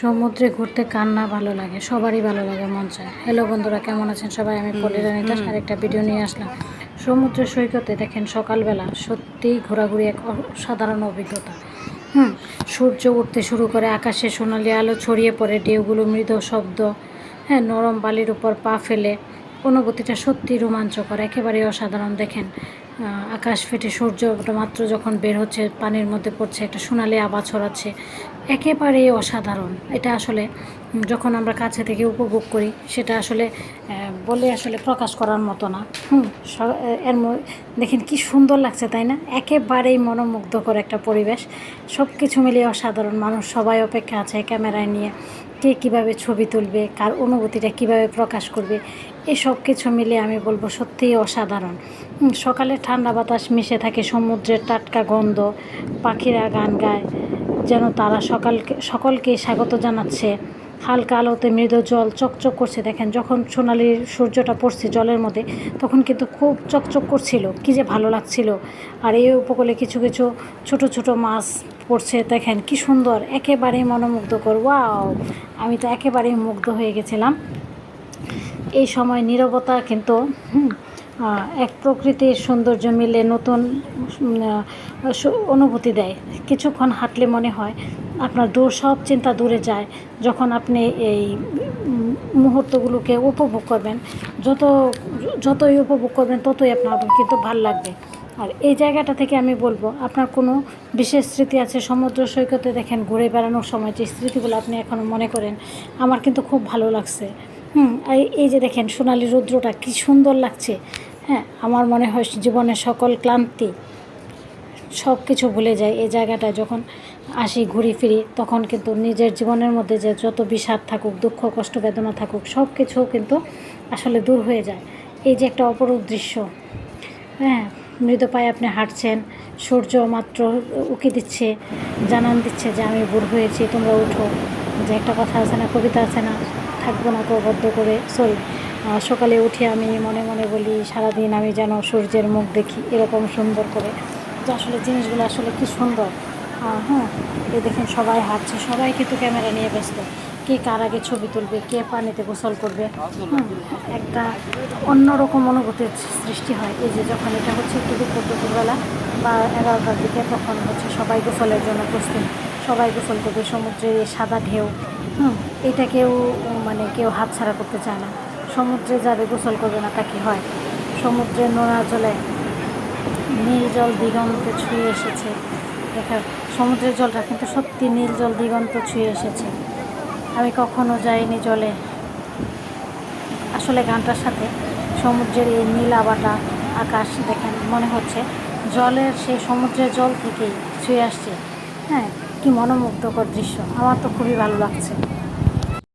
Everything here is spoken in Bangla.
সমুদ্রে ঘুরতে কার না ভালো লাগে? সবারই ভালো লাগে মন চায়। হ্যালো বন্ধুরা কেমন আছেন সবাই? আমি পলিরানিতা আরেকটা ভিডিও নিয়ে আসলাম। সমুদ্র সৈকতে দেখেন সকালবেলা সত্যিই ঘোরাঘুরি এক অসাধারণ অভিজ্ঞতা। হুম সূর্য উঠতে শুরু করে আকাশে সোনালি আলো ছড়িয়ে পড়ে ঢেউগুলো মৃদ শব্দ হ্যাঁ নরম বালির উপর পা ফেলে। অনুভূতিটা সত্যি রোমাঞ্চকর একেবারেই অসাধারণ। দেখেন আকাশ ফেটে, সূর্য মাত্র যখন বের হচ্ছে, পানির মধ্যে পড়ছে, একটা সোনালি আবাজ ছড়াচ্ছে। একেবারেই অসাধারণ। এটা আসলে যখন আমরা কাছে থেকে উপভোগ করি, সেটা আসলে বলে আসলে প্রকাশ করার মতো না। হুম এর দেখেন কি সুন্দর লাগছে, তাই না? একেবারেই মনোমুগ্ধকর একটা পরিবেশ। সব কিছু মিলিয়ে অসাধারণ মানুষ সবাই অপেক্ষা আছে ক্যামেরায় নিয়ে। কে কীভাবে ছবি তুলবে, কার অনুভূতিটা কীভাবে প্রকাশ করবে এই সব কিছু মিলিয়ে আমি বলব সত্যিই অসাধারণ। সকালে ঠান্ডা বাতাস মিশে থাকে সমুদ্রের টাটকা গন্ধ, পাখিরা গান গায়, যেন তারা সকালকে, সকলকে স্বাগত জানাচ্ছে। হালকা আলোতে মৃদু জল চকচক করছে, দেখেন, যখন সোনালি সূর্যটা পড়ছে জলের মধ্যে, তখন কিন্তু খুব চকচক করছিল, কি যে ভালো লাগছিল। আর এই উপকূলে কিছু কিছু ছোট ছোট মাছ পড়ছে, দেখেন, কি সুন্দর, একেবারেই মনোমুগ্ধকর, ওয়াও! আমি তো একেবারেই মুগ্ধ হয়ে গেছিলাম। এই সময় নীরবতা কিন্তু এক প্রকৃতির সৌন্দর্য মিলে নতুন অনুভূতি দেয়। কিছুক্ষণ হাঁটলে মনে হয় আপনার দূর সব চিন্তা দূরে যায় যখন আপনি এই মুহূর্তগুলোকে উপভোগ করবেন। যত, যতই উপভোগ করবেন, ততই আপনার কিন্তু ভালো লাগবে। আর এই জায়গাটা থেকে আমি বলব, আপনার কোনো বিশেষ স্মৃতি আছে? সমুদ্র সৈকতে দেখেন ঘুরে বেড়ানোর সময় যে স্মৃতিগুলো আপনি এখনও মনে করেন, আমার কিন্তু খুব ভালো লাগছে। হুম এই যে দেখেন সোনালি রৌদ্রটা কি সুন্দর লাগছে। হ্যাঁ আমার মনে হয় জীবনের সকল ক্লান্তি সব কিছু ভুলে যায়। এই জায়গাটায় যখন আসি ঘুরি ফিরি, তখন কিন্তু নিজের জীবনের মধ্যে যে যত বিষাদ থাকুক, দুঃখ, কষ্ট, বেদনা থাকুক, সব কিছু কিন্তু আসলে দূর হয়ে যায়। এই যে একটা অপরূপ দৃশ্য। হ্যাঁ মৃদু পায়ে আপনি হাঁটছেন, সূর্য মাত্র উকি দিচ্ছে, জানান দিচ্ছে যে আমি বুড় হয়েছি, তোমরা উঠো। যে একটা কথা আছে না, কবিতা আছে না, থাকব না বদ্ধ করে। সরি সকালে উঠে আমি মনে মনে বলি, সারাদিন আমি যেন সূর্যের মুখ দেখি, এরকম সুন্দর করে। যে আসলে জিনিসগুলো আসলে কি সুন্দর। হ্যাঁ এই দেখেন সবাই হাঁটছে, সবাই কিন্তু ক্যামেরা নিয়ে ব্যস্ত। কে কার আগে ছবি তুলবে, কে পানিতে গোসল করবে। একটা অন্যরকম অনুভূতির সৃষ্টি হয়। এই যে যখন এটা হচ্ছে একটু দুপুর দুপুরবেলা বা এগারোটার দিকে তখন হচ্ছে সবাই গোসলের জন্য প্রস্তুত। সবাই গোসল করবে, সমুদ্রের এই সাদা ঢেউ। হুম, এটা কেউ মানে কেউ হাতছাড়া করতে চায় না। সমুদ্রে যাবে, গোসল করবে না, তা কি হয়? সমুদ্রের নোনা জলে নীল জল দিগন্ত ছুঁয়ে এসেছে। দেখা সমুদ্রের জলটা কিন্তু সত্যি নীল জল দিগন্ত ছুঁয়ে এসেছে। আমি কখনো যাইনি জলে। আসলে গানটার সাথে সমুদ্রের এই নীল আবাটা আকাশ দেখেন, মনে হচ্ছে জলের সেই সমুদ্রের জল থেকেই ছুঁয়ে আসছে। হ্যাঁ কি মনোমুগ্ধকর দৃশ্য। আমার তো খুবই ভালো লাগছে।